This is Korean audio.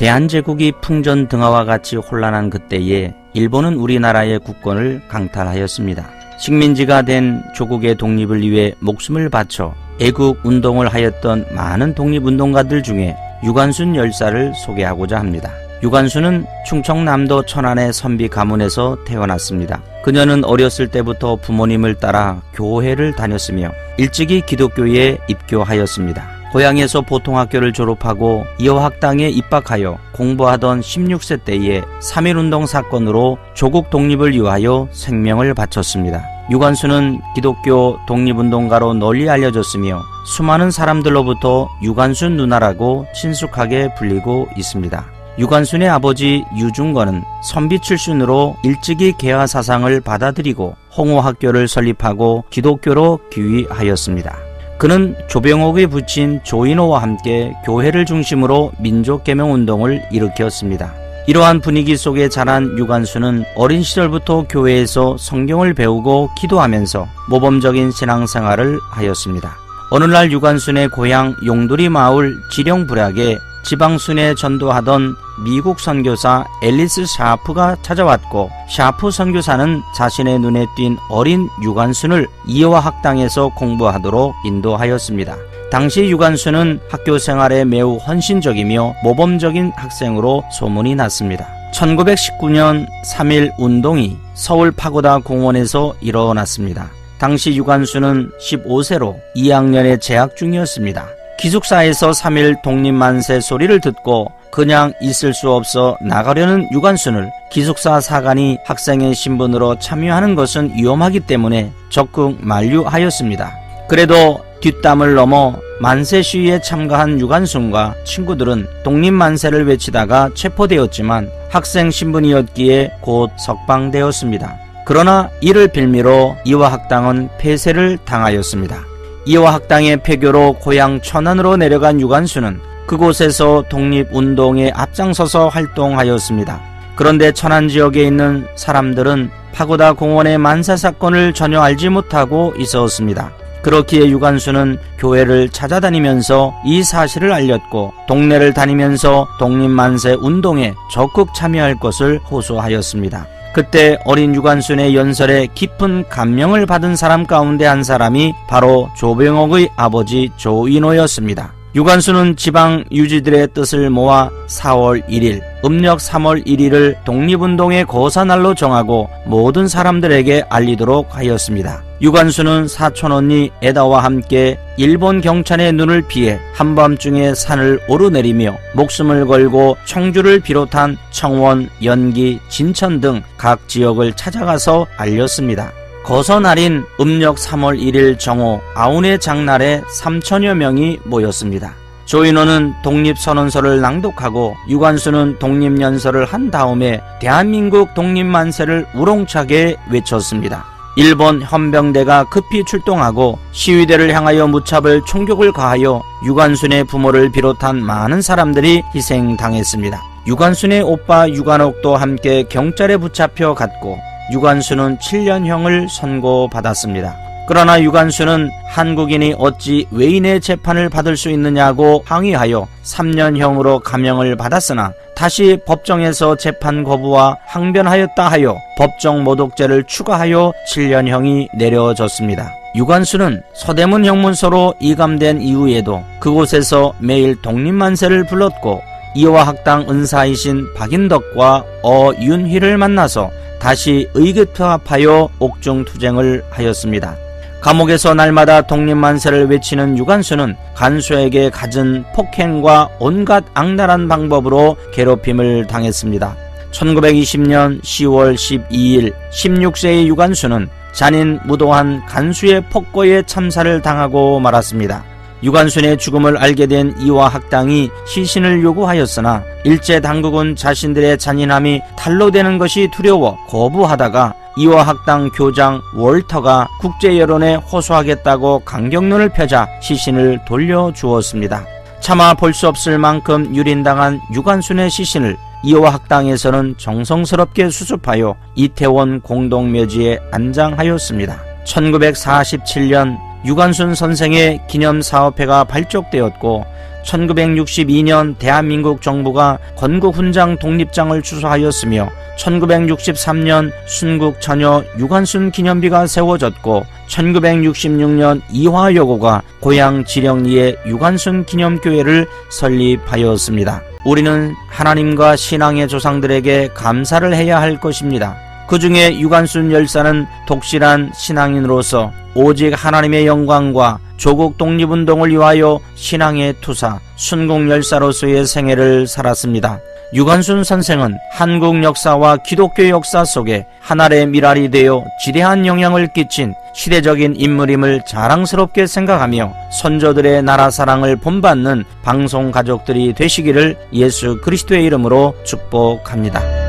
대한제국이 풍전 등화와 같이 혼란한 그때에 일본은 우리나라의 국권을 강탈하였습니다. 식민지가 된 조국의 독립을 위해 목숨을 바쳐 애국 운동을 하였던 많은 독립운동가들 중에 유관순 열사를 소개하고자 합니다. 유관순은 충청남도 천안의 선비 가문에서 태어났습니다. 그녀는 어렸을 때부터 부모님을 따라 교회를 다녔으며 일찍이 기독교에 입교하였습니다. 고향에서 보통학교를 졸업하고 이화학당에 입학하여 공부하던 16세 때에 3.1운동 사건으로 조국 독립을 위하여 생명을 바쳤습니다. 유관순은 기독교 독립운동가로 널리 알려졌으며 수많은 사람들로부터 유관순 누나라고 친숙하게 불리고 있습니다. 유관순의 아버지 유중건은 선비 출신으로 일찍이 개화 사상을 받아들이고 홍호 학교를 설립하고 기독교로 귀의하였습니다. 그는 조병옥이 붙인 조인호와 함께 교회를 중심으로 민족개명 운동을 일으켰습니다. 이러한 분위기 속에 자란 유관수는 어린 시절부터 교회에서 성경을 배우고 기도하면서 모범적인 신앙생활을 하였습니다. 어느 날 유관순의 고향 용두리 마을 지령부락에 지방순에 전도하던 미국 선교사 앨리스 샤프가 찾아왔고 샤프 선교사는 자신의 눈에 띈 어린 유관순을 이화 학당에서 공부하도록 인도하였습니다. 당시 유관순은 학교 생활에 매우 헌신적이며 모범적인 학생으로 소문이 났습니다. 1919년 3.1 운동이 서울 파고다 공원에서 일어났습니다. 당시 유관순은 15세로 2학년에 재학 중이었습니다. 기숙사에서 3일 독립만세 소리를 듣고 그냥 있을 수 없어 나가려는 유관순을 기숙사 사관이 학생의 신분으로 참여하는 것은 위험하기 때문에 적극 만류하였습니다. 그래도 뒷담을 넘어 만세 시위에 참가한 유관순과 친구들은 독립만세를 외치다가 체포되었지만 학생 신분이었기에 곧 석방되었습니다. 그러나 이를 빌미로 이화학당은 폐쇄를 당하였습니다. 이화 학당의 폐교로 고향 천안으로 내려간 유관수는 그곳에서 독립운동에 앞장서서 활동하였습니다. 그런데 천안 지역에 있는 사람들은 파고다 공원의 만사 사건을 전혀 알지 못하고 있었습니다. 그렇기에 유관수는 교회를 찾아다니면서 이 사실을 알렸고 동네를 다니면서 독립만세 운동에 적극 참여할 것을 호소하였습니다. 그때 어린 유관순의 연설에 깊은 감명을 받은 사람 가운데 한 사람이 바로 조병옥의 아버지 조인호였습니다. 유관순은 지방 유지들의 뜻을 모아 4월 1일, 음력 3월 1일을 독립운동의 거사날로 정하고 모든 사람들에게 알리도록 하였습니다. 유관순은 사촌 언니 에다와 함께 일본 경찰의 눈을 피해 한밤중에 산을 오르내리며 목숨을 걸고 청주를 비롯한 청원, 연기, 진천 등 각 지역을 찾아가서 알렸습니다. 거선날인 음력 3월 1일 정오 아운의 장날에 3천여 명이 모였습니다. 조인호는 독립선언서를 낭독하고 유관수는 독립연설을 한 다음에 대한민국 독립만세를 우롱차게 외쳤습니다. 일본 헌병대가 급히 출동하고 시위대를 향하여 무차별 총격을 가하여 유관순의 부모를 비롯한 많은 사람들이 희생당했습니다. 유관순의 오빠 유관옥도 함께 경찰에 붙잡혀 갔고 유관수는 7년형을 선고받았습니다. 그러나 유관수는 한국인이 어찌 외인의 재판을 받을 수 있느냐고 항의하여 3년형으로 감형을 받았으나 다시 법정에서 재판 거부와 항변하였다 하여 법정 모독죄를 추가하여 7년형이 내려졌습니다. 유관수는 서대문 형문서로 이감된 이후에도 그곳에서 매일 독립만세를 불렀고 이화 학당 은사이신 박인덕과 어윤희를 만나서 다시 의기투합하여 옥중투쟁을 하였습니다. 감옥에서 날마다 독립만세를 외치는 유관수는 간수에게 갖은 폭행과 온갖 악랄한 방법으로 괴롭힘을 당했습니다. 1920년 10월 12일 16세의 유관수는 잔인 무도한 간수의 폭거에 참사를 당하고 말았습니다. 유관순의 죽음을 알게 된 이화 학당이 시신을 요구하였으나 일제 당국은 자신들의 잔인함이 탄로되는 것이 두려워 거부하다가 이화 학당 교장 월터가 국제 여론에 호소하겠다고 강경론을 펴자 시신을 돌려주었습니다. 차마 볼 수 없을 만큼 유린당한 유관순의 시신을 이화 학당에서는 정성스럽게 수습하여 이태원 공동묘지에 안장하였습니다. 1947년 유관순 선생의 기념사업회가 발족되었고 1962년 대한민국 정부가 건국훈장 독립장을 주소하였으며 1963년 순국 처녀 유관순 기념비가 세워졌고 1966년 이화여고가 고향 지령리에 유관순 기념교회를 설립하였습니다. 우리는 하나님과 신앙의 조상들에게 감사를 해야 할 것입니다. 그 중에 유관순 열사는 독실한 신앙인으로서 오직 하나님의 영광과 조국 독립운동을 위하여 신앙의 투사, 순국 열사로서의 생애를 살았습니다. 유관순 선생은 한국 역사와 기독교 역사 속에 하나의 미랄이 되어 지대한 영향을 끼친 시대적인 인물임을 자랑스럽게 생각하며 선조들의 나라 사랑을 본받는 방송 가족들이 되시기를 예수 그리스도의 이름으로 축복합니다.